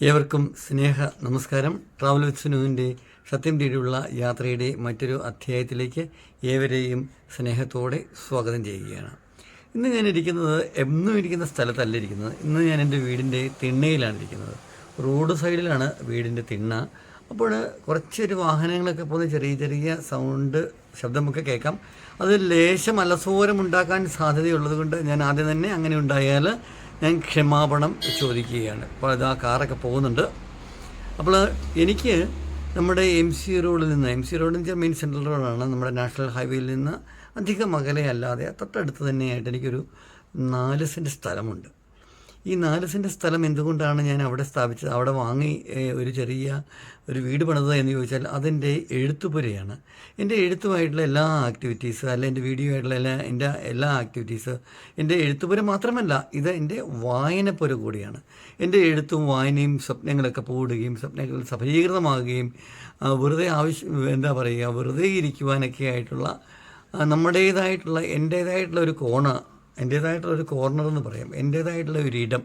ഏവർക്കും സ്നേഹ നമസ്കാരം. Travel with സുനുവിന്റെ സത്യം തേടിയുള്ള യാത്രയുടെ മറ്റൊരു അധ്യായത്തിലേക്ക് ഏവരെയും സ്നേഹത്തോടെ സ്വാഗതം ചെയ്യുകയാണ്. ഇന്ന് ഞാൻ ഇരിക്കുന്നത് എന്നും ഇരിക്കുന്ന സ്ഥലത്തല്ല ഇരിക്കുന്നത്. ഇന്ന് ഞാൻ എന്റെ വീടിന്റെ തിണ്ണയിലാണ് ഇരിക്കുന്നത്. റോഡ് സൈഡിലാണ് വീടിന്റെ തിണ്ണ. അപ്പോൾ കുറച്ചൊരു വാഹനങ്ങളൊക്കെ പോകുന്ന ചെറിയ ചെറിയ സൗണ്ട് ശബ്ദമൊക്കെ കേൾക്കാം. അത് ലേശം അലസോരം ഉണ്ടാക്കാൻ സാധ്യതയുള്ളത് കൊണ്ട് ഞാൻ ആദ്യം തന്നെ അങ്ങനെ ഉണ്ടായാൽ ഞാൻ ക്ഷമാപണം ചോദിക്കുകയാണ്. അപ്പോൾ അത് ആ കാറൊക്കെ പോകുന്നുണ്ട്. അപ്പോൾ എനിക്ക് നമ്മുടെ എം സി റോഡിൽ നിന്ന് എം സി റോഡിൽ എന്ന് മെയിൻ സെൻട്രൽ റോഡാണ്. നമ്മുടെ നാഷണൽ ഹൈവേയിൽ നിന്ന് അധികം അകലെയല്ലാതെ തൊട്ടടുത്ത് തന്നെയായിട്ട് എനിക്കൊരു നാല് സെന്റ് സ്ഥലമുണ്ട്. ഈ നാല് സെന്റ് സ്ഥലം എന്തുകൊണ്ടാണ് ഞാൻ അവിടെ സ്ഥാപിച്ചത്? അവിടെ വാങ്ങി ഒരു ചെറിയ ഒരു വീട് പണിതത് എന്ന് ചോദിച്ചാൽ അതെന്റെ എഴുത്തുപുരയാണ്. എന്റെ എഴുത്തുമായിട്ടുള്ള എല്ലാ ആക്ടിവിറ്റീസ് അല്ല എന്റെ വീഡിയോ ആയിട്ടുള്ള എല്ലാ എന്റെ എല്ലാ ആക്ടിവിറ്റീസ് എന്റെ എഴുത്തുപുര മാത്രമല്ല ഇത് എന്റെ വായനപ്പുര കൂടിയാണ്. എന്റെ എഴുത്തും വായനയും സ്വപ്നങ്ങളൊക്കെ പോടുകയും സ്വപ്നങ്ങൾ സഫലീകൃതമാകുകയും വെറുതെ ആവശ്യം എന്താ പറയുക വെറുതെ ഇരിക്കുവാനൊക്കെ ആയിട്ടുള്ള നമ്മുടേതായിട്ടുള്ള എന്റേതായിട്ടുള്ള ഒരു കോണ് എന്റേതായിട്ടുള്ള ഒരു കോർണർ എന്ന് പറയാം. എന്റേതായിട്ടുള്ള ഒരു ഇടം.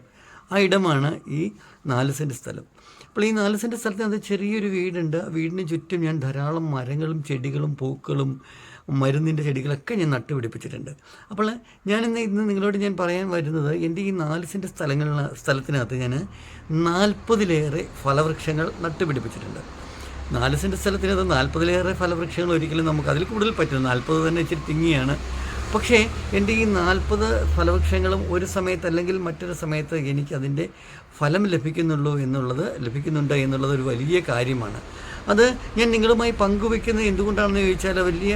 ആ ഇടമാണ് ഈ നാല് സെന്റ് സ്ഥലം. അപ്പോൾ ഈ നാല് സെന്റ് അത് ചെറിയൊരു വീടുണ്ട്. ആ വീടിന് ചുറ്റും ഞാൻ ധാരാളം മരങ്ങളും ചെടികളും പൂക്കളും മരുന്നിന്റെ ചെടികളൊക്കെ ഞാൻ നട്ടുപിടിപ്പിച്ചിട്ടുണ്ട്. അപ്പോൾ ഞാൻ ഇന്ന് നിങ്ങളോട് ഞാൻ പറയാൻ വരുന്നത് എന്റെ ഈ നാല് സെന്റ് സ്ഥലങ്ങളിൽ സ്ഥലത്തിനകത്ത് ഞാൻ നാൽപ്പതിലേറെ ഫലവൃക്ഷങ്ങൾ നട്ടുപിടിപ്പിച്ചിട്ടുണ്ട്. നാല് സെന്റ് സ്ഥലത്തിനകത്ത് നാൽപ്പതിലേറെ ഫലവൃക്ഷങ്ങൾ ഒരിക്കലും നമുക്ക് അതിൽ കൂടുതൽ പറ്റും നാൽപ്പത് തന്നെ ഇച്ചിരി തിങ്ങിയാണ്. പക്ഷേ എന്റെ ഈ നാൽപ്പത് ഫലവൃക്ഷങ്ങളും ഒരു സമയത്ത് അല്ലെങ്കിൽ മറ്റൊരു സമയത്ത് എനിക്കതിന്റെ ഫലം ലഭിക്കുന്നുള്ളൂ എന്നുള്ളത് ലഭിക്കുന്നുണ്ട് എന്നുള്ളത് ഒരു വലിയ കാര്യമാണ്. അത് ഞാൻ നിങ്ങളുമായി പങ്കുവെക്കുന്നത് എന്തുകൊണ്ടാണെന്ന് ചോദിച്ചാൽ വലിയ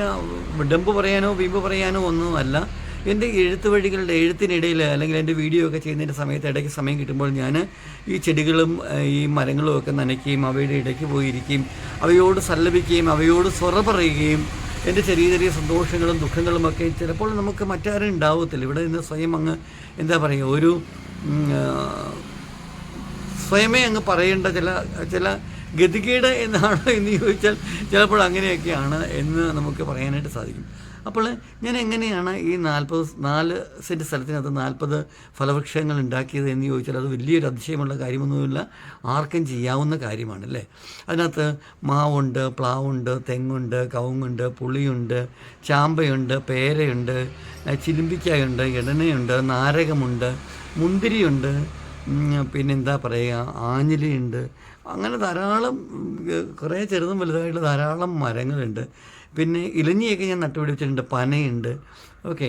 ഡമ്പ് പറയാനോ വീമ്പ് പറയാനോ ഒന്നുമല്ല. എന്റെ എഴുത്ത് വഴികളുടെ എഴുത്തിനിടയിൽ അല്ലെങ്കിൽ എന്റെ വീഡിയോ ഒക്കെ ചെയ്യുന്നതിന്റെ സമയത്ത് ഇടയ്ക്ക് സമയം കിട്ടുമ്പോൾ ഞാൻ ഈ ചെടികളും ഈ മരങ്ങളും ഒക്കെ നനയ്ക്കുകയും അവയുടെ ഇടയ്ക്ക് പോയിരിക്കുകയും അവയോട് സല്ലപിക്കുകയും അവയോട് സ്വറ പറയുകയും എന്റെ ചെറിയ ചെറിയ സന്തോഷങ്ങളും ദുഃഖങ്ങളും ഒക്കെ ചിലപ്പോൾ നമുക്ക് മറ്റാരും ഉണ്ടാവത്തില്ല. ഇവിടെ നിന്ന് സ്വയം അങ്ങ് എന്താ പറയുക ഒരു സ്വയമേ അങ്ങ് പറയേണ്ട ചില ചില ഗതികേട് എന്നാണോ എന്ന് ചോദിച്ചാൽ ചിലപ്പോൾ അങ്ങനെയൊക്കെയാണ് എന്ന് നമുക്ക് പറയാനായിട്ട് സാധിക്കും. അപ്പോൾ ഞാൻ എങ്ങനെയാണ് ഈ നാൽപ്പത് നാല് സെന്റ് സ്ഥലത്തിനകത്ത് നാൽപ്പത് ഫലവൃക്ഷങ്ങൾ ഉണ്ടാക്കിയത് എന്ന് ചോദിച്ചാൽ അത് വലിയൊരു അതിശയമുള്ള കാര്യമൊന്നുമില്ല. ആർക്കും ചെയ്യാവുന്ന കാര്യമാണ് അല്ലേ? അതിനകത്ത് മാവുണ്ട് പ്ലാവുണ്ട് തെങ്ങുണ്ട് കവുങ്ങുണ്ട് പുളിയുണ്ട് ചാമ്പയുണ്ട് പേരയുണ്ട് ചിലുമ്പിക്കായുണ്ട് ഇടനയുണ്ട് നാരകമുണ്ട് മുന്തിരിയുണ്ട് പിന്നെന്താ പറയുക ആഞ്ഞിലിയുണ്ട്. അങ്ങനെ ധാരാളം കുറേ ചെറുതും വലുതായിട്ടുള്ള ധാരാളം മരങ്ങളുണ്ട്. പിന്നെ ഇലഞ്ഞിയൊക്കെ ഞാൻ നട്ടുപിടിപ്പിച്ചിട്ടുണ്ട് പനയുണ്ട്. ഓക്കെ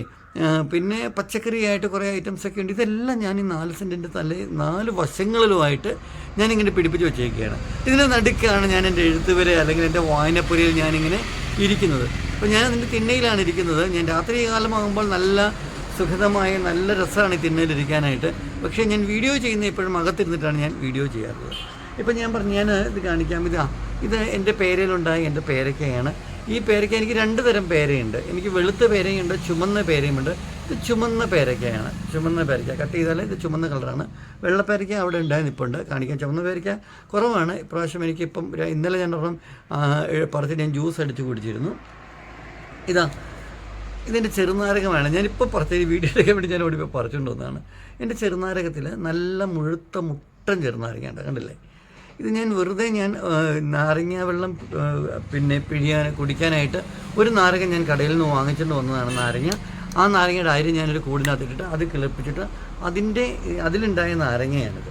പിന്നെ പച്ചക്കറിയായിട്ട് കുറേ ഐറ്റംസൊക്കെ ഉണ്ട്. ഇതെല്ലാം ഞാൻ ഈ നാല് സെന്റിന്റെ തലേ നാല് വശങ്ങളിലുമായിട്ട് ഞാനിങ്ങനെ പിടിപ്പിച്ച് വെച്ചേക്കുകയാണ് ഇതിന്റെ നടുക്കാണ് ഞാൻ എന്റെ എഴുത്തുവരെ അല്ലെങ്കിൽ എന്റെ വായനപ്പുരയിൽ ഞാനിങ്ങനെ ഇരിക്കുന്നത്. അപ്പോൾ ഞാൻ അതിന്റെ തിണ്ണയിലാണ് ഇരിക്കുന്നത്. ഞാൻ രാത്രി കാലമാകുമ്പോൾ നല്ല സുഖിതമായ നല്ല രസമാണ് ഈ തിണ്ണയിലിരിക്കാനായിട്ട് പക്ഷേ ഞാൻ വീഡിയോ ചെയ്യുന്ന എപ്പോഴും അകത്തിരുന്നിട്ടാണ് ഞാൻ വീഡിയോ ചെയ്യാറുള്ളത്. ഇപ്പം ഞാൻ പറഞ്ഞു ഞാൻ ഇത് കാണിക്കാം. ഇതാ ഇത് എന്റെ പേരയിലുണ്ടായ എന്റെ പേരക്കയാണ്. ഈ പേരയ്ക്ക എനിക്ക് രണ്ട് തരം പേരയുണ്ട്. എനിക്ക് വെളുത്ത പേരയുണ്ട് ചുമന്ന പേരയുമുണ്ട്. ഇത് ചുമന്ന പേരയ്ക്കയാണ്. ചുമന്ന പേരയ്ക്ക. കട്ട് ചെയ്താൽ ഇത് ചുമന്ന കളറാണ്. വെള്ളപ്പേരയ്ക്ക അവിടെ അവിടെ ഉണ്ടായി നിൽപ്പുണ്ട് കാണിക്കാൻ ചുമന്ന പേരയ്ക്ക കുറവാണ്. ഇപ്രാവശ്യം എനിക്കിപ്പം ഇന്നലെ ഞാൻ ഒരെണ്ണം പറഞ്ഞിട്ട് ഞാൻ ജ്യൂസ് അടിച്ച് കുടിച്ചിരുന്നു. ഇതാ ഇതിന്റെ ചെറുനാരകമാണ്. ഞാനിപ്പോൾ പറിച്ച ഈ വീഡിയോ എടുക്കാൻ വേണ്ടി ഞാൻ ഓടി ഇപ്പോൾ പറിച്ചുകൊണ്ട് വന്നതാണ്. എന്റെ ചെറുനാരകത്തിൽ നല്ല മുഴുത്ത മുട്ടൻ ചെറുനാരകയുണ്ട്. കണ്ടില്ലേ? ഇത് ഞാൻ വെറുതെ ഞാൻ നാരങ്ങ വെള്ളം പിന്നെ പിഴിയാൻ കുടിക്കാനായിട്ട് ഒരു നാരങ്ങ ഞാൻ കടയിൽ നിന്ന് വാങ്ങിച്ചുകൊണ്ട് വന്നതാണ് നാരങ്ങ. ആ നാരങ്ങയുടെ അരി ഞാനൊരു കൂടിനകത്തിട്ടിട്ട് അത് കിളിപ്പിച്ചിട്ട് അതിന്റെ അതിലുണ്ടായ നാരങ്ങയാണിത്.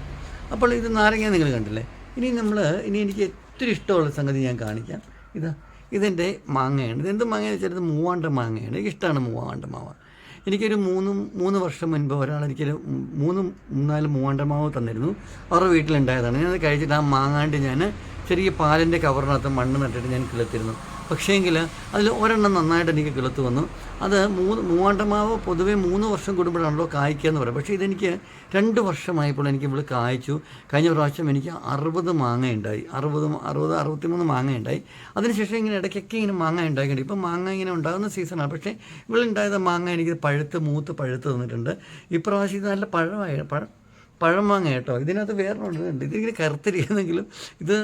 അപ്പോൾ ഇത് നാരങ്ങ നിങ്ങൾ കണ്ടില്ലേ? ഇനി നമ്മൾ ഇനി എനിക്ക് ഒത്തിരി ഇഷ്ടമുള്ള സംഗതി ഞാൻ കാണിക്കാം. ഇതാ ഇതെന്റെ മാങ്ങയാണ്. ഇതെന്ത് മാങ്ങയെന്ന് വെച്ചാൽ ഇത് മൂവാണ്ട മാങ്ങയാണ്. എനിക്ക് ഇഷ്ടമാണ് മൂവാണ്ട മാവ എനിക്കൊരു മൂന്ന് മൂന്ന് വർഷം മുൻപ് ഒരാൾ എനിക്കൊരു മൂന്ന് നാല് മൂവാണ്ട മാവ് തന്നിരുന്നു. അവരുടെ വീട്ടിലുണ്ടായതാണ്. ഞാനത് കഴിച്ചിട്ട് ആ മാങ്ങാണ്ട് ഞാൻ ചെറിയ പാലിന്റെ കവറിനകത്ത് മണ്ണ് നട്ടിട്ട് ഞാൻ കിളുത്തിരുന്നു പക്ഷേങ്കിൽ അതിൽ ഒരെണ്ണം നന്നായിട്ട് എനിക്ക് കിളുത്ത് വന്നു. അത് മൂന്ന് മൂവാണ്ടമാവ് പൊതുവേ മൂന്ന് വർഷം കൂടുമ്പോഴാണല്ലോ കായ്ക്കുക എന്ന് പറയും പക്ഷേ ഇതെനിക്ക് രണ്ട് വർഷമായപ്പോൾ എനിക്ക് ഇവിടെ കായ്ച്ചു. കഴിഞ്ഞ പ്രാവശ്യം എനിക്ക് അറുപത് മാങ്ങ ഉണ്ടായി അറുപത് അറുപത് അറുപത്തിമൂന്ന് മാങ്ങ ഉണ്ടായി അതിനുശേഷം ഇങ്ങനെ ഇടയ്ക്കൊക്കെ ഇങ്ങനെ മാങ്ങ ഉണ്ടായിട്ടുണ്ട്. ഇപ്പം മാങ്ങ ഇങ്ങനെ ഉണ്ടാകുന്ന സീസണാണ്. പക്ഷേ ഇവിടെ ഉണ്ടായത് മാങ്ങ എനിക്ക് പഴുത്ത് മൂത്ത് പഴുത്ത് തന്നിട്ടുണ്ട്. ഇപ്രാവശ്യം ഇത് നല്ല പഴമായി പഴം പഴമാങ്ങ കേട്ടോ. ഇതിനകത്ത് വേറെ ഉണ്ട്. ഇതിങ്ങനെ കറുത്തിരിക്കുന്നെങ്കിലും ഇത്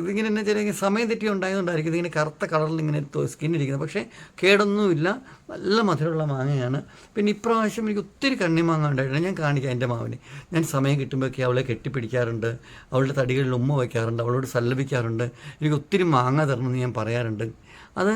ഇതിങ്ങനെ എന്നെ ചെറിയ സമയം തെറ്റി ഉണ്ടായതുകൊണ്ടായിരിക്കും ഇതിങ്ങനെ കറുത്ത കളറിൽ ഇങ്ങനെ സ്കിന്നിരിക്കുന്നത് പക്ഷേ കേടൊന്നുമില്ല. നല്ല മധുരമുള്ള മാങ്ങയാണ്. പിന്നെ ഇപ്രാവശ്യം എനിക്ക് ഒത്തിരി കണ്ണിമാങ്ങ ഉണ്ടായിട്ടുണ്ട്. ഞാൻ കാണിക്കാം എന്റെ മാവിന്. ഞാൻ സമയം കിട്ടുമ്പോഴൊക്കെ അവളെ കെട്ടിപ്പിടിക്കാറുണ്ട്. അവളുടെ തടികളിൽ ഉമ്മ വയ്ക്കാറുണ്ട്. അവളോട് സല്ലപിക്കാറുണ്ട്. എനിക്ക് ഒത്തിരി മാങ്ങ തരണമെന്ന് ഞാൻ പറയാറുണ്ട്. അത്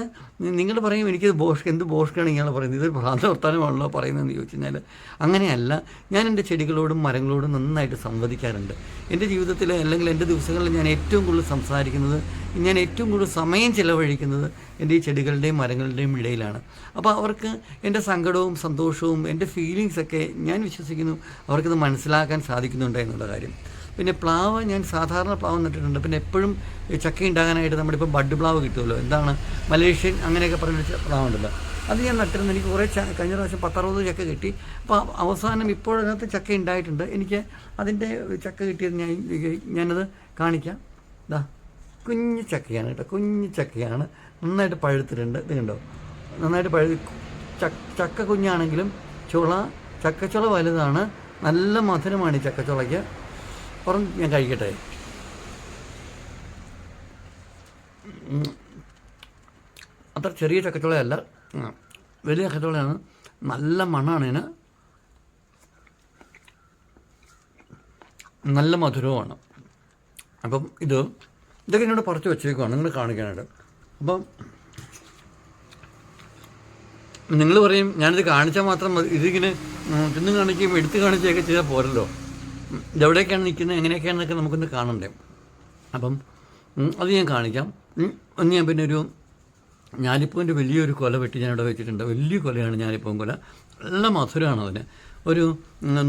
നിങ്ങൾ പറയും എനിക്ക് ബോഷ് എന്ത് ബോഷ്കാണ് ഇയാൾ പറയുന്നത്? ഇത് ഭ്രാന്ത വർത്താനമാണല്ലോ പറയുന്നതെന്ന് ചോദിച്ചു കഴിഞ്ഞാൽ അങ്ങനെയല്ല. ഞാൻ എന്റെ ചെടികളോടും മരങ്ങളോടും നന്നായിട്ട് സംവദിക്കാറുണ്ട്. എന്റെ ജീവിതത്തിൽ അല്ലെങ്കിൽ എന്റെ ദിവസങ്ങളിൽ ഞാൻ ഏറ്റവും കൂടുതൽ സംസാരിക്കുന്നത് ഞാൻ ഏറ്റവും കൂടുതൽ സമയം ചിലവഴിക്കുന്നത് എന്റെ ഈ ചെടികളുടെയും മരങ്ങളുടെയും ഇടയിലാണ്. അപ്പോൾ അവർക്ക് എന്റെ സങ്കടവും സന്തോഷവും എന്റെ ഫീലിങ്സൊക്കെ ഞാൻ വിശ്വസിക്കുന്നു. അവർക്കത് മനസ്സിലാക്കാൻ സാധിക്കുന്നുണ്ട് എന്നുള്ള കാര്യം. പിന്നെ പ്ലാവ് ഞാൻ സാധാരണ പ്ലാവ് നട്ടിട്ടുണ്ട്. പിന്നെ എപ്പോഴും ചക്ക ഉണ്ടാകാനായിട്ട് നമ്മുടെ ഇപ്പോൾ ബഡ് പ്ലാവ് കിട്ടുമല്ലോ? എന്താണ്? മലേഷ്യൻ അങ്ങനെയൊക്കെ പറഞ്ഞ പ്ലാവ് ഉണ്ടല്ലോ അത് ഞാൻ നട്ടിരുന്നു. എനിക്ക് കുറേ കഴിഞ്ഞ പ്രാവശ്യം പത്തറുപത് ചക്ക കിട്ടി. അപ്പോൾ അവസാനം ഇപ്പോഴതിനകത്ത് ചക്ക ഉണ്ടായിട്ടുണ്ട്. എനിക്ക് അതിന്റെ ചക്ക കിട്ടിയത് ഞാൻ ഞാനത് കാണിക്കാം. ഇതാ കുഞ്ഞു ചക്കയാണ് കേട്ടോ. കുഞ്ഞു ചക്കയാണ്. നന്നായിട്ട് പഴുത്തിട്ടുണ്ട്. ഇത് കണ്ടോ? നന്നായിട്ട് പഴു ചക്ക ചക്ക കുഞ്ഞാണെങ്കിലും ചുള ചക്കച്ചുള വലുതാണ്. നല്ല മധുരമാണ് ഈ ചക്കച്ചുളയ്ക്ക്. പുറം ഞാൻ കഴിക്കട്ടെ. അത്ര ചെറിയ ചക്കച്ചുളയല്ല. വലിയ ചക്കച്ചുളയാണ്. നല്ല മണ്ണാണ് ഇതിന്. നല്ല മധുരവുമാണ്. അപ്പം ഇത് ഇതൊക്കെ എന്നോട് പറിച്ച് വെച്ചേക്കുവാണ്. നിങ്ങൾ കാണിക്കാനായിട്ട്. അപ്പം നിങ്ങൾ പറയും ഞാനിത് കാണിച്ചാൽ മാത്രം മതി. ഇതിങ്ങനെ തിന്ന് കാണിക്കുകയും എടുത്ത് കാണിക്കുകയൊക്കെ ചെയ്താൽ പോരല്ലോ. ഇതെവിടെയൊക്കെയാണ് നിൽക്കുന്നത്? എങ്ങനെയൊക്കെയാണെന്നൊക്കെ നമുക്കൊന്ന് കാണണ്ടേ. അപ്പം അത് ഞാൻ കാണിക്കാം. ഒന്ന് ഞാൻ പിന്നെ ഒരു ഞാലിപ്പൂവിന്റെ വലിയൊരു കൊല വെട്ടി ഞാൻ ഇവിടെ വെച്ചിട്ടുണ്ട്. വലിയ കൊലയാണ് ഞാലിപ്പൂവൻ കൊല. നല്ല മധുരമാണ് അതിന്. ഒരു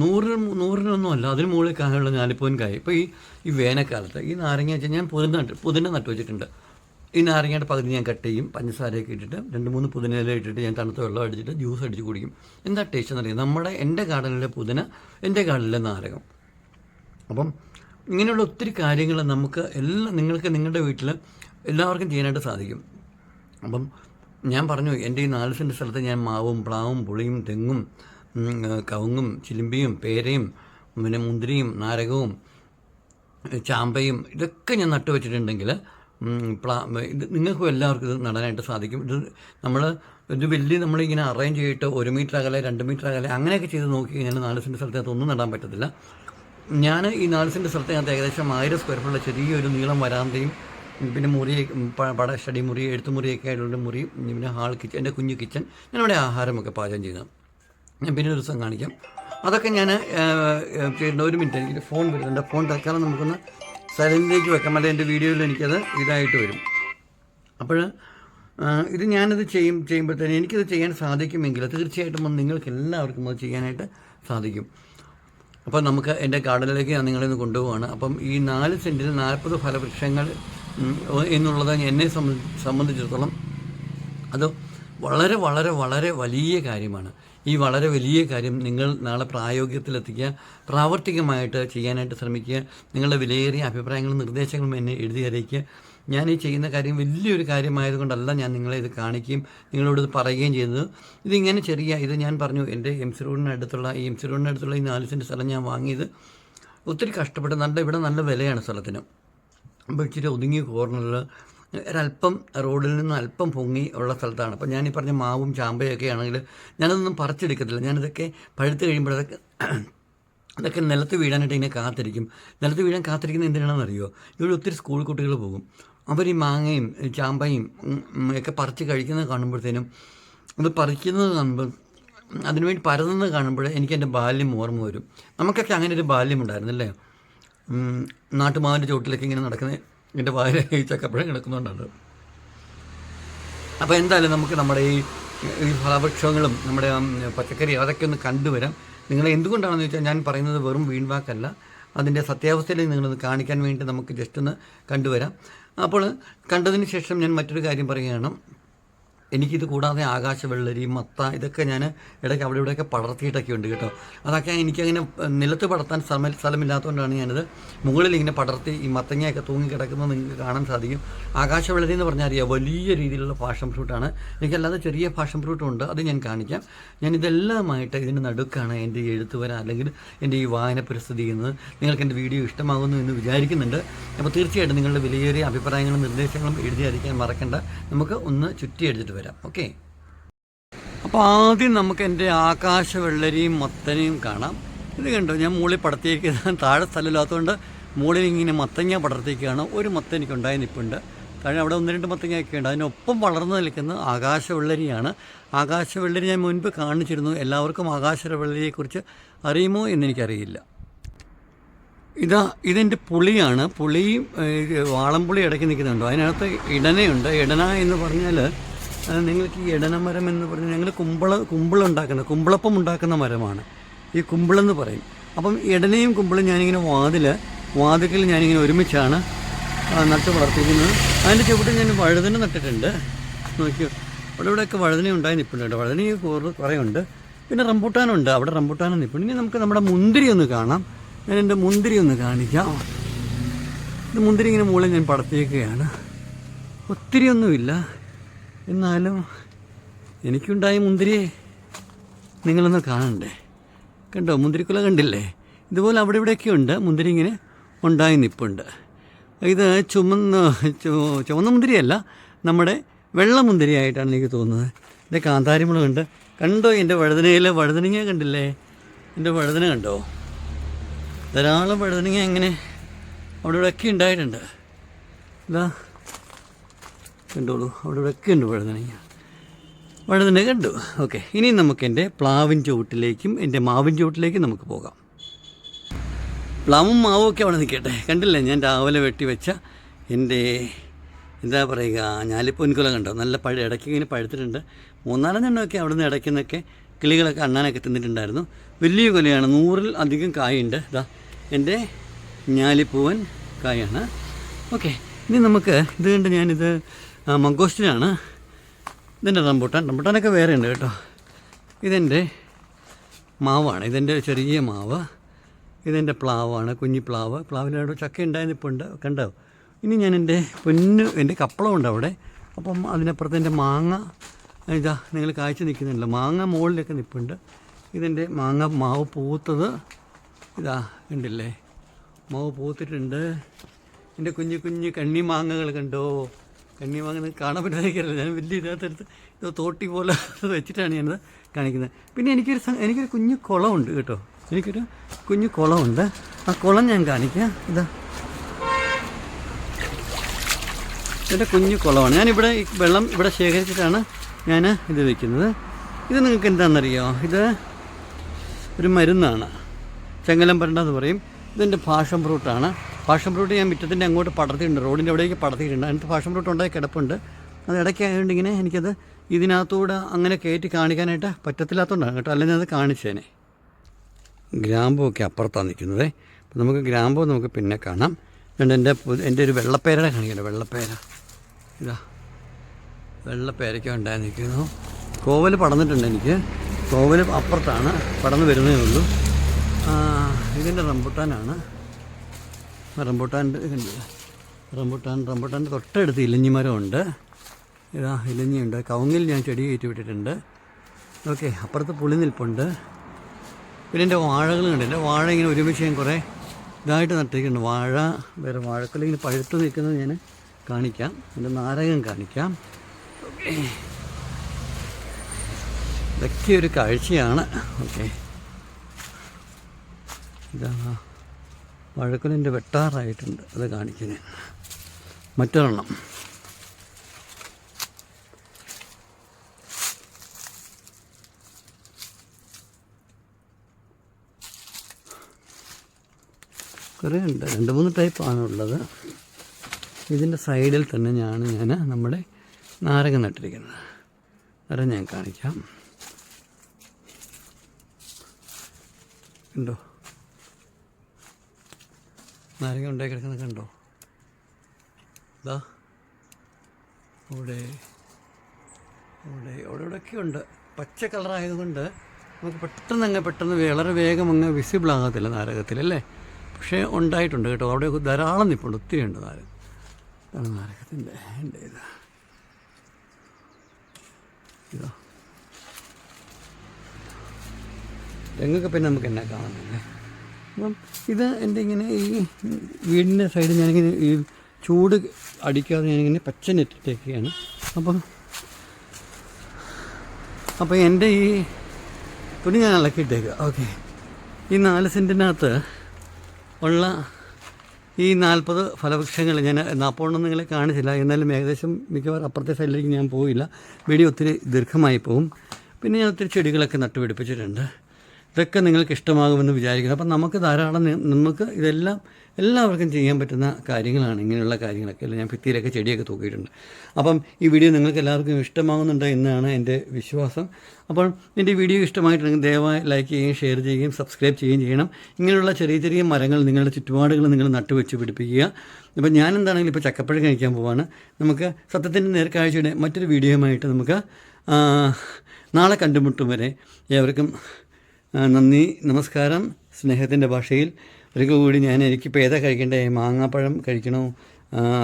നൂറിന് നൂറിനൊന്നും അല്ല അതിന് മുകളിൽ കായുള്ള ഞാലിപ്പൂവൻ കായ. ഇപ്പോൾ ഈ ഈ വേനൽക്കാലത്ത് ഈ നാരങ്ങ വെച്ചാൽ ഞാൻ പുതിന നട്ട് പുതിന നട്ട് വെച്ചിട്ടുണ്ട്. ഈ നാരങ്ങയുടെ പകുതി ഞാൻ കട്ട് ചെയ്യും പഞ്ചസാരയൊക്കെ ഇട്ടിട്ട് രണ്ട് മൂന്ന് പുതിനയില ഇട്ടിട്ട് ഞാൻ തണുത്ത വെള്ളം അടിച്ചിട്ട് ജ്യൂസ് അടിച്ച് കുടിക്കും. എന്താ ടേസ്റ്റ് എന്നറിയാം നമ്മുടെ എന്റെ ഗാർഡനിലെ പുതിന എന്റെ ഗാർഡനിലെ നാരകം. അപ്പം ഇങ്ങനെയുള്ള ഒത്തിരി കാര്യങ്ങൾ നമുക്ക് എല്ലാം നിങ്ങൾക്ക് നിങ്ങളുടെ വീട്ടിൽ എല്ലാവർക്കും ചെയ്യാനായിട്ട് സാധിക്കും. അപ്പം ഞാൻ പറഞ്ഞു എന്റെ ഈ നാല് സെന്റ് സ്ഥലത്ത് ഞാൻ മാവും പ്ലാവും പുളിയും തെങ്ങും കവുങ്ങും ചിലിമ്പിയും പേരയും പിന്നെ മുന്തിരിയും നാരകവും ചാമ്പയും ഇതൊക്കെ ഞാൻ നട്ടു വെച്ചിട്ടുണ്ടെങ്കിൽ പ്ലാ ഇത് നിങ്ങൾക്കും എല്ലാവർക്കും ഇത് നടാനായിട്ട് സാധിക്കും. ഇത് നമ്മൾ ഇത് വലിയ നമ്മളിങ്ങനെ അറേഞ്ച് ചെയ്തിട്ട് ഒരു മീറ്റർ അകലെ രണ്ട് മീറ്റർ അകലെ അങ്ങനെയൊക്കെ ചെയ്ത് നോക്കി കഴിഞ്ഞാൽ നാല് സെന്റ് ഒന്നും നടാൻ പറ്റത്തില്ല. ഞാൻ ഈ നാല് സെന്റ് സ്ഥലത്തിനകത്ത് ഏകദേശം ആയിരം സ്ക്വയർ ഫീറ്റുള്ള ചെറിയൊരു നീളം വരാന്തയും പിന്നെ മുറി പട സ്റ്റഡി മുറി എഴുത്തുമുറിയൊക്കെ ആയിട്ടുള്ള മുറി പിന്നെ ഹാൾ കിച്ചൺ എന്റെ കുഞ്ഞു കിച്ചൺ ഞാനിവിടെ ആഹാരമൊക്കെ പാചകം ചെയ്യുന്നത് ഞാൻ പിന്നെ ഒരു ദിവസം കാണിക്കാം. അതൊക്കെ ഞാൻ ചെയ്യുന്ന ഒരു മിനിറ്റ് എനിക്ക് ഫോൺ വരുന്നുണ്ട്. ഫോൺ തൽക്കാലം നമുക്കൊന്ന് സൈലന്റിലേക്ക് വെക്കാം. അല്ലെങ്കിൽ എന്റെ വീഡിയോയിൽ എനിക്കത് ഇതായിട്ട് വരും. അപ്പോൾ ഇത് ഞാനത് ചെയ്യും ചെയ്യുമ്പോഴത്തേന് എനിക്കിത് ചെയ്യാൻ സാധിക്കുമെങ്കിൽ തീർച്ചയായിട്ടും നിങ്ങൾക്ക് എല്ലാവർക്കും അത് ചെയ്യാനായിട്ട് സാധിക്കും. അപ്പോൾ നമുക്ക് എന്റെ ഗാർഡനിലേക്ക് ഞാൻ നിങ്ങളെ ഒന്ന് കൊണ്ടുപോവാണ്. അപ്പം ഈ നാല് സെന്റിൽ നാൽപ്പത് ഫലവൃക്ഷങ്ങൾ എന്നുള്ളത് എന്നെ സംബന്ധി സംബന്ധിച്ചിടത്തോളം അത് വളരെ വളരെ വളരെ വലിയ കാര്യമാണ്. ഈ വളരെ വലിയ കാര്യം നിങ്ങൾ നാളെ പ്രായോഗികത്തിലെത്തിക്കുക പ്രാവർത്തികമായിട്ട് ചെയ്യാനായിട്ട് ശ്രമിക്കുക നിങ്ങളുടെ വിലയേറിയ അഭിപ്രായങ്ങളും നിർദ്ദേശങ്ങളും എന്നെ എഴുതി അറിയിക്കുക. ഞാൻ ഈ ചെയ്യുന്ന കാര്യം വലിയൊരു കാര്യമായതുകൊണ്ടല്ല ഞാൻ നിങ്ങളെ ഇത് കാണിക്കുകയും നിങ്ങളോട് ഇത് പറയുകയും ചെയ്തത്. ഇതിങ്ങനെ ചെറിയ ഇത് ഞാൻ പറഞ്ഞു എന്റെ എം സി റോഡിനടുത്തുള്ള ഈ എം സി റോഡിനടുത്തുള്ള ഈ നാല് സെന്റ് സ്ഥലം ഞാൻ വാങ്ങിയത് ഒത്തിരി കഷ്ടപ്പെട്ട് നല്ല ഇവിടെ നല്ല വിലയാണ് സ്ഥലത്തിന്. അപ്പോൾ ഇച്ചിരി ഒതുങ്ങിയ കോർണറിൽ ഒരല്പം റോഡിൽ നിന്ന് അല്പം പൊങ്ങി ഉള്ള സ്ഥലത്താണ്. അപ്പോൾ ഞാൻ പറഞ്ഞ മാവും ചാമ്പയൊക്കെ ആണെങ്കിൽ ഞാനതൊന്നും പറിച്ചെടുക്കത്തില്ല. ഞാനിതൊക്കെ പഴുത്ത് കഴിയുമ്പോഴതൊക്കെ അതൊക്കെ നിലത്ത് വീഴാനായിട്ട് ഇങ്ങനെ കാത്തിരിക്കും. നിലത്ത് വീഴാൻ കാത്തിരിക്കുന്നത് എന്തിനാണെന്ന് അറിയോ ഇവിടെ ഒത്തിരി സ്കൂൾ കുട്ടികൾ പോകും. അവർ ഈ മാങ്ങയും ചാമ്പയും ഒക്കെ പറിച്ച് കഴിക്കുന്നത് കാണുമ്പോഴത്തേനും അത് പറിക്കുന്നത് കാണുമ്പോൾ അതിനുവേണ്ടി പരതുന്നത് കാണുമ്പോൾ എനിക്ക് എന്റെ ബാല്യം ഓർമ്മ വരും. നമുക്കൊക്കെ അങ്ങനെ ഒരു ബാല്യം ഉണ്ടായിരുന്നല്ലേ? നാട്ടുമാവിന്റെ ചോട്ടിലൊക്കെ ഇങ്ങനെ നടക്കുന്നത് എന്റെ വായന ഈ ചക്കപ്പഴം കിടക്കുന്നുണ്ടാണ്. അപ്പോൾ എന്തായാലും നമുക്ക് നമ്മുടെ ഈ ഈ ഫലവൃക്ഷങ്ങളും നമ്മുടെ പച്ചക്കറി അതൊക്കെ ഒന്ന് കണ്ടുവരാം. നിങ്ങൾ എന്തുകൊണ്ടാണെന്ന് വെച്ചാൽ ഞാൻ പറയുന്നത് വെറും വീൺവാക്കല്ല. അതിന്റെ സത്യാവസ്ഥയിൽ നിങ്ങളത് കാണിക്കാൻ വേണ്ടി നമുക്ക് ജസ്റ്റ് ഒന്ന് കണ്ടുവരാം. അപ്പോൾ കണ്ടതിന് ശേഷം ഞാൻ മറ്റൊരു കാര്യം പറയുകയാണ്. എനിക്കിത് കൂടാതെ ആകാശ വെള്ളരി മത്ത ഇതൊക്കെ ഞാൻ ഇടയ്ക്ക് അവിടെ ഇവിടെയൊക്കെ പടർത്തിയിട്ടൊക്കെ ഉണ്ട് കേട്ടോ. അതൊക്കെ എനിക്കങ്ങനെ നിലത്ത് പടർത്താൻ സ്ഥലം സ്ഥലമില്ലാത്തതുകൊണ്ടാണ് ഞാനിത് മുകളിൽ ഇങ്ങനെ പടർത്തി ഈ മത്തങ്ങയൊക്കെ തൂങ്ങി കിടക്കുന്നത് നിങ്ങൾക്ക് കാണാൻ സാധിക്കും. ആകാശ വെള്ളരി എന്ന് പറഞ്ഞാൽ അറിയാം വലിയ രീതിയിലുള്ള ഫാഷൻ ഫ്രൂട്ടാണ്. എനിക്കല്ലാതെ ചെറിയ ഫാഷൻ ഫ്രൂട്ടും ഉണ്ട് അത് ഞാൻ കാണിക്കാം. ഞാൻ ഇതെല്ലാമായിട്ട് ഇതിന്റെ നടുക്കാണ് എന്റെ ഈ എഴുത്തുവര അല്ലെങ്കിൽ എന്റെ ഈ വായന പരിസ്ഥിതി ചെയ്യുന്നത് നിങ്ങൾക്ക് എന്റെ വീഡിയോ ഇഷ്ടമാകുന്നു എന്ന് വിചാരിക്കുന്നുണ്ട്. അപ്പോൾ തീർച്ചയായിട്ടും നിങ്ങളുടെ വിലയേറിയ അഭിപ്രായങ്ങളും നിർദ്ദേശങ്ങളും എഴുതി അറിയിക്കാൻ മറക്കണ്ട. നമുക്ക് ഒന്ന് ചുറ്റി എടുത്തിട്ട് വരാം. ഓക്കെ അപ്പോൾ ആദ്യം നമുക്ക് എന്റെ ആകാശ വെള്ളരിയും മത്തനെയും കാണാം. ഇത് കണ്ടോ? ഞാൻ മുകളിൽ പടത്തിയിരിക്കുന്ന താഴെ സ്ഥലമില്ലാത്തതുകൊണ്ട് മുകളിൽ ഇങ്ങനെ മത്തങ്ങ പടർത്തിയിരിക്കുകയാണ് ഒരു മത്ത എനിക്ക് ഉണ്ടായി നിൽപ്പുണ്ട് താഴെ അവിടെ ഒന്ന് രണ്ട് മത്തങ്ങയൊക്കെ ഉണ്ട്. അതിനൊപ്പം വളർന്നു നിൽക്കുന്ന ആകാശ വെള്ളരിയാണ് ആകാശ വെള്ളരി ഞാൻ മുൻപ് കാണിച്ചിരുന്നു. എല്ലാവർക്കും ആകാശ വെള്ളരിയെക്കുറിച്ച് അറിയുമോ എന്നെനിക്കറിയില്ല. ഇതാ ഇതെന്റെ പുളിയാണ്. പുളിയും വാളംപുളി ഇടയ്ക്ക് നിൽക്കുന്നുണ്ടോ. അതിനകത്ത് ഇടനയുണ്ട്. ഇടന എന്ന് പറഞ്ഞാൽ നിങ്ങൾക്ക് ഈ ഇടന മരം എന്ന് പറഞ്ഞാൽ ഞങ്ങൾ കുമ്പള കുമ്പിളം ഉണ്ടാക്കുന്ന കുമ്പിളപ്പം ഉണ്ടാക്കുന്ന മരമാണ്. ഈ കുമ്പിളെന്ന് പറയും. അപ്പം ഇടനയും കുമ്പിളും ഞാനിങ്ങനെ വാതിൽ വാതിക്കൽ ഞാനിങ്ങനെ ഒരുമിച്ചാണ് നട്ട് വളർത്തിക്കുന്നത് അതിന്റെ ചുവട്ടിൽ ഞാൻ വഴുതന നട്ടിട്ടുണ്ട്. നോക്കിയോ? അവിടെ ഇവിടെയൊക്കെ വഴുതന ഉണ്ടായി നിൽപ്പുണ്ട് വഴുതന കുറേ ഉണ്ട് പിന്നെ റംബൂട്ടാനുണ്ട് അവിടെ റംബൂട്ടാനും നിൽപ്പുണ്ട് ഇനി നമുക്ക് നമ്മുടെ മുന്തിരി ഒന്ന് കാണാം. ഞാൻ എന്റെ മുന്തിരി ഒന്ന് കാണിക്കാം. ഇത് മുന്തിരി ഇങ്ങനെ മുകളിൽ ഞാൻ പടത്തിയേക്കുകയാണ്. ഒത്തിരി ഒന്നുമില്ല എന്നാലും എനിക്കുണ്ടായ മുന്തിരിയെ നിങ്ങളൊന്ന് കാണണ്ടേ? കണ്ടോ മുന്തിരിക്കുല കണ്ടില്ലേ? ഇതുപോലെ അവിടെ ഇവിടെയൊക്കെ ഉണ്ട്. മുന്തിരി ഇങ്ങനെ ഉണ്ടായി നിപ്പുണ്ട്. ഇത് ചുമന്ന ചുമന്ന ചുവന്ന മുന്തിരിയല്ല നമ്മുടെ വെള്ള മുന്തിരിയായിട്ടാണ് എനിക്ക് തോന്നുന്നത്. എന്റെ കാന്താരിമുളകുണ്ട് കണ്ടോ എന്റെ വഴുതനയിൽ വഴുതനങ്ങ കണ്ടില്ലേ? എന്റെ വഴുതന കണ്ടോ? ധാരാളം വഴുതനങ്ങ എങ്ങനെ അവിടെ ഇവിടെയൊക്കെ ഉണ്ടായിട്ടുണ്ട്. ഇതാ കണ്ടോളൂ. അവിടെ ഇവിടെയൊക്കെ ഉണ്ട് വഴുതനങ്ങ വഴുതന കണ്ടു. ഓക്കെ. ഇനി നമുക്ക് എന്റെ പ്ലാവിൻ ചുവട്ടിലേക്കും എന്റെ മാവിൻ ചുവട്ടിലേക്കും നമുക്ക് പോകാം. പ്ലാവും മാവും ഒക്കെ അവിടെ നിൽക്കട്ടെ. കണ്ടില്ലേ? ഞാൻ രാവിലെ വെട്ടി വെച്ച എന്റെ എന്താ പറയുക ഞാലിപ്പൊൻകുല കണ്ടോ? നല്ല പഴ ഇടയ്ക്ക് ഇങ്ങനെ പഴുത്തിട്ടുണ്ട്. മൂന്നാലെണ്ണമെണ്ണമൊക്കെ അവിടെ നിന്ന് ഇടയ്ക്ക് നിന്നൊക്കെ കിളികളൊക്കെ അണ്ണാനൊക്കെ തിന്നിട്ടുണ്ടായിരുന്നു. വലിയ കൊലയാണ്. നൂറിൽ അധികം കായുണ്ട്. ഇതാ എന്റെ ഞാലിപ്പൂവൻ കായാണ്. ഓക്കെ. ഇനി നമുക്ക് ഇത് കണ്ട് ഞാനിത് ആ, ഇതിന്റെ റംബൂട്ടാൻ. റംബൂട്ടാനൊക്കെ വേറെ ഉണ്ട് കേട്ടോ. ഇതെന്റെ മാവാണ്. ഇതെന്റെ ചെറിയ മാവ്. ഇതെന്റെ പ്ലാവാണ്. കുഞ്ഞി പ്ലാവ്. പ്ലാവിനോട് ചക്ക ഉണ്ടായിരുന്നിപ്പുണ്ട് കണ്ടോ? ഇനി ഞാൻ എന്റെ പൊന്ന് എന്റെ കപ്പളമുണ്ട് അവിടെ. അപ്പം അതിനപ്പുറത്ത് എന്റെ മാങ്ങ ഇതാ നിങ്ങൾ കാഴ്ച നിൽക്കുന്നുണ്ടല്ലോ. മാങ്ങ മുകളിലൊക്കെ നിൽപ്പുണ്ട് ഇതിന്റെ മാങ്ങ മാവ് പൂത്തത് ഇതാ കണ്ടില്ലേ? മാവ് പൂത്തിട്ടുണ്ട്. എന്റെ കുഞ്ഞു കുഞ്ഞു കണ്ണി മാങ്ങകൾ കണ്ടോ? കണ്ണി അങ്ങനെ കാണാൻ പറ്റാതിരിക്കില്ല ഞാൻ വലിയ ഇതിനകത്തെടുത്ത് ഇത് തോട്ടി പോലെ വെച്ചിട്ടാണ് ഞാനത് കാണിക്കുന്നത്. പിന്നെ എനിക്കൊരു എനിക്കൊരു കുഞ്ഞു കുളമുണ്ട് കേട്ടോ. എനിക്കൊരു കുഞ്ഞു കുളമുണ്ട്. ആ കുളം ഞാൻ കാണിക്കാം. ഇതാ. എന്റെ കുഞ്ഞു കുളമാണ്. ഞാനിവിടെ ഈ വെള്ളം ഇവിടെ ശേഖരിച്ചിട്ടാണ് ഞാൻ ഇത് വെക്കുന്നത്. ഇത് നിങ്ങൾക്ക് എന്താണെന്നറിയോ? ഇത് ഒരു മരുന്നാണ്. ചെങ്ങലം പരണ്ട എന്ന് പറയും. ഇതിന്റെ ഫാഷൻ ഫ്രൂട്ടാണ് പാഷൻ ഫ്രൂട്ട് ഞാൻ മുറ്റത്തിന്റെ അങ്ങോട്ട് പടർത്തിയിട്ടുണ്ട്. റോഡിന്റെ അവിടേക്ക് പടർത്തിയിട്ടുണ്ട്. അതിനകത്ത് പാഷൻ ഫ്രൂട്ട് ഉണ്ടായി കിടപ്പുണ്ട്. അത് ഇടയ്ക്ക് ആയതുകൊണ്ട് ഇങ്ങനെ എനിക്കത് ഇതിനകത്തൂടെ അങ്ങനെ കയറ്റി കാണിക്കാനായിട്ട് പറ്റത്തില്ലാത്തതുകൊണ്ടാണ് കേട്ടോ. അല്ലെങ്കിൽ അത് കാണിച്ചേനെ. ഗ്രാമ്പൊക്കെ അപ്പുറത്താണ് നിൽക്കുന്നത്. അപ്പോൾ നമുക്ക് ഗ്രാമ്പ് നമുക്ക് പിന്നെ കാണാം. അതുകൊണ്ട് എന്റെ എന്റെ ഒരു വെള്ളപ്പേരയുടെ കാണിക്കട്ടെ. വെള്ളപ്പേര. ഇതാ. വെള്ളപ്പേരയ്ക്ക ഉണ്ടായി നിൽക്കുന്നു. കോവൽ പടന്നിട്ടുണ്ട് എനിക്ക്. കോവൽ അപ്പുറത്താണ് പടന്ന് വരുന്നേ ഉള്ളൂ. ഇതിന്റെ റംബുട്ടാനാണ്. റംബുട്ടാന്റെ റംബൂട്ടാൻ റംബൂട്ടാന്റെ തൊട്ടടുത്ത് ഇലഞ്ഞിമരമുണ്ട്. ഇതാ ഇലഞ്ഞിയുണ്ട്. കവുങ്ങിൽ ഞാൻ ചെടി കയറ്റി വിട്ടിട്ടുണ്ട്. ഓക്കെ അപ്പുറത്ത് പുളി നിൽപ്പുണ്ട്. പിന്നെ എന്റെ വാഴകൾ കണ്ട്. എന്റെ വാഴ ഇങ്ങനെ ഒരുമിച്ച് ഞാൻ കുറേ ഇതായിട്ട് നട്ടിരിക്കുന്നുണ്ട്. വാഴ വേറെ വാഴക്കൊല ഇങ്ങനെ പഴുത്ത് നിൽക്കുന്നത് ഞാൻ കാണിക്കാം. എന്റെ നാരകം കാണിക്കാം. ഇതൊക്കെ ഒരു കാഴ്ചയാണ്. ഓക്കെ. ഇതാ വാഴക്കൊലിന്റെ വെട്ടാറായിട്ടുണ്ട് അത് കാണിക്കുന്നത് മറ്റൊരെണ്ണം. കുറേ ഉണ്ട് രണ്ട് മൂന്ന് ടൈപ്പാണുള്ളത് ഇതിന്റെ സൈഡിൽ തന്നെ ഞാൻ ഞാൻ നമ്മുടെ നാരകം നട്ടിരിക്കുന്നത്. അത് ഞാൻ കാണിക്കാം. ഉണ്ടോ നാരങ്ങ ഉണ്ടായി കിടക്കുന്ന കണ്ടോ? ഇതാ അവിടെ അവിടെ അവിടെ ഇവിടെയൊക്കെ ഉണ്ട്. പച്ച കളറായതുകൊണ്ട് നമുക്ക് പെട്ടെന്ന് അങ്ങ് പെട്ടെന്ന് വളരെ വേഗം അങ്ങ് വിസിബിൾ ആകത്തില്ല നാരകത്തിൽ അല്ലേ? പക്ഷേ ഉണ്ടായിട്ടുണ്ട് കേട്ടോ. അവിടെ ധാരാളം നിൽപ്പുണ്ട് ഒത്തിരി ഉണ്ട് നാരകം ഇതാണ് നാരകത്തിന്റെ എന്റെ ഇത്. ഇതോ. തെങ്ങൊക്കെ പിന്നെ നമുക്ക് എന്നാ കാണുന്നില്ലേ അപ്പം ഇത് എന്റെ ഇങ്ങനെ ഈ വീടിന്റെ സൈഡിൽ ഞാനിങ്ങനെ ഈ ചൂട് അടിക്കാതെ ഞാനിങ്ങനെ പച്ച നെറ്റിട്ടേക്കാണ്. അപ്പം അപ്പോൾ എന്റെ ഈ തുണി ഞാൻ ഇളക്കിയിട്ടേക്കുക ഓക്കെ. ഈ നാല് സെന്റിനകത്ത് ഉള്ള ഈ നാൽപ്പത് ഫലവൃക്ഷങ്ങൾ ഞാൻ നാൽപ്പതെണ്ണം നിങ്ങളെ കാണിച്ചില്ല. എന്നാലും ഏകദേശം മിക്കവാറും അപ്പുറത്തെ സൈഡിലേക്ക് ഞാൻ പോവില്ല വീഡിയോ ഒത്തിരി ദീർഘമായി പോകും പിന്നെ ഞാൻ ഒത്തിരി ചെടികളൊക്കെ നട്ടുപിടിപ്പിച്ചിട്ടുണ്ട്. ഇതൊക്കെ നിങ്ങൾക്ക് ഇഷ്ടമാകുമെന്ന് വിചാരിക്കുന്നു. അപ്പം നമുക്ക് ധാരാളം നമുക്ക് ഇതെല്ലാം എല്ലാവർക്കും ചെയ്യാൻ പറ്റുന്ന കാര്യങ്ങളാണ്. ഇങ്ങനെയുള്ള കാര്യങ്ങളൊക്കെ. അല്ല ഞാൻ ഭിത്തിയിലൊക്കെ ചെടിയൊക്കെ തൂക്കിയിട്ടുണ്ട്. അപ്പം ഈ വീഡിയോ നിങ്ങൾക്ക് എല്ലാവർക്കും ഇഷ്ടമാകുന്നുണ്ട് എന്നാണ് എന്റെ വിശ്വാസം. അപ്പോൾ എന്റെ വീഡിയോ ഇഷ്ടമായിട്ടുണ്ടെങ്കിൽ ദയവായി ലൈക്ക് ചെയ്യുകയും ഷെയർ ചെയ്യുകയും സബ്സ്ക്രൈബ് ചെയ്യുകയും ചെയ്യണം. ഇങ്ങനെയുള്ള ചെറിയ ചെറിയ മരങ്ങൾ നിങ്ങളുടെ ചുറ്റുപാടുകൾ നിങ്ങൾ നട്ടുവെച്ച് പിടിപ്പിക്കുക. ഇപ്പം ഞാൻ എന്താണെങ്കിലും ഇപ്പോൾ ചക്കപ്പഴം കഴിക്കാൻ പോവാണ്. നമുക്ക് സത്യത്തിന്റെ നേർക്കാഴ്ചയുടെ മറ്റൊരു വീഡിയോയുമായിട്ട് നമുക്ക് നാളെ കണ്ടുമുട്ടും വരെ. ഏവർക്കും നന്ദി നമസ്കാരം. സ്നേഹത്തിന്റെ ഭാഷയിൽ ഒരിക്കൽ കൂടി ഞാൻ എനിക്കിപ്പോൾ ഏതാ കഴിക്കേണ്ടേ? മാങ്ങാപ്പഴം കഴിക്കണോ?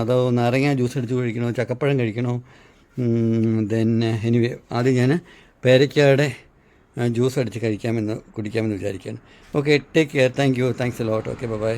അതോ നാരങ്ങ ജ്യൂസ് അടിച്ച് കഴിക്കണോ? ചക്കപ്പഴം കഴിക്കണോ? ദെൻ എനിവേ ആദ്യം ഞാൻ പേരയ്ക്കയുടെ ജ്യൂസ് അടിച്ച് കഴിക്കാമെന്ന് കുടിക്കാമെന്ന് വിചാരിക്കുകയാണ്. Okay take care thank you thanks a lot okay bye